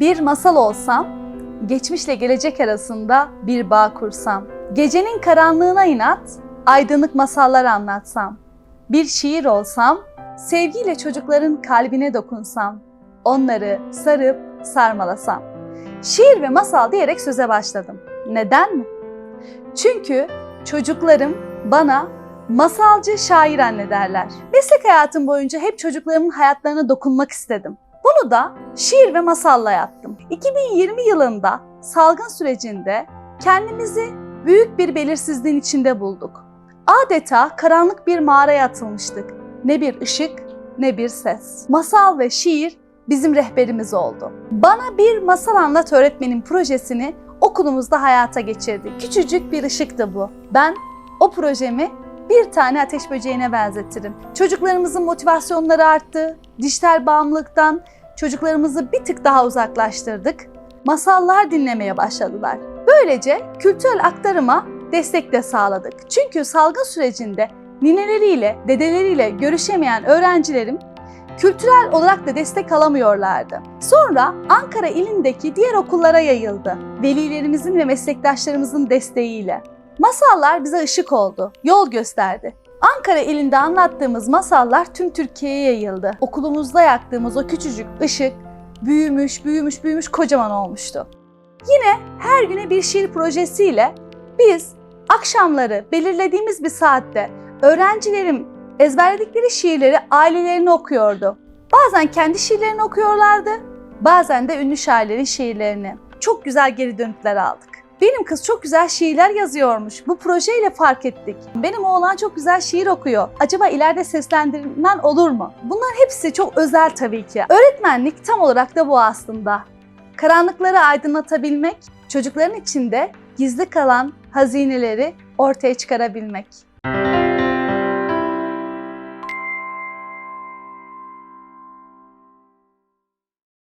Bir masal olsam, geçmişle gelecek arasında bir bağ kursam. Gecenin karanlığına inat, aydınlık masallar anlatsam. Bir şiir olsam, sevgiyle çocukların kalbine dokunsam. Onları sarıp sarmalasam. Şiir ve masal diyerek söze başladım. Neden mi? Çünkü çocuklarım bana masalcı şair anne derler. Meslek hayatım boyunca hep çocuklarımın hayatlarına dokunmak istedim. Bunu da şiir ve masalla yaptım. 2020 yılında salgın sürecinde kendimizi büyük bir belirsizliğin içinde bulduk. Adeta karanlık bir mağaraya atılmıştık. Ne bir ışık ne bir ses. Masal ve şiir bizim rehberimiz oldu. Bana bir masal anlat öğretmenin projesini okulumuzda hayata geçirdik. Küçücük bir ışıktı bu. Ben o projemi bir tane ateş böceğine benzetirim. Çocuklarımızın motivasyonları arttı. Dijital bağımlılıktan çocuklarımızı bir tık daha uzaklaştırdık. Masallar dinlemeye başladılar. Böylece kültürel aktarıma destek de sağladık. Çünkü salgın sürecinde nineleriyle, dedeleriyle görüşemeyen öğrencilerim kültürel olarak da destek alamıyorlardı. Sonra Ankara ilindeki diğer okullara yayıldı. Velilerimizin ve meslektaşlarımızın desteğiyle. Masallar bize ışık oldu, yol gösterdi. Ankara ilinde anlattığımız masallar tüm Türkiye'ye yayıldı. Okulumuzda yaktığımız o küçücük ışık büyümüş, büyümüş, büyümüş, kocaman olmuştu. Yine her güne bir şiir projesiyle biz akşamları belirlediğimiz bir saatte öğrencilerim ezberledikleri şiirleri ailelerine okuyordu. Bazen kendi şiirlerini okuyorlardı, bazen de ünlü şairlerin şiirlerini. Çok güzel geri dönütler aldık. Benim kız çok güzel şiirler yazıyormuş. Bu projeyle fark ettik. Benim oğlan çok güzel şiir okuyor. Acaba ileride seslendirmen olur mu? Bunlar hepsi çok özel tabii ki. Öğretmenlik tam olarak da bu aslında. Karanlıkları aydınlatabilmek, çocukların içinde gizli kalan hazineleri ortaya çıkarabilmek.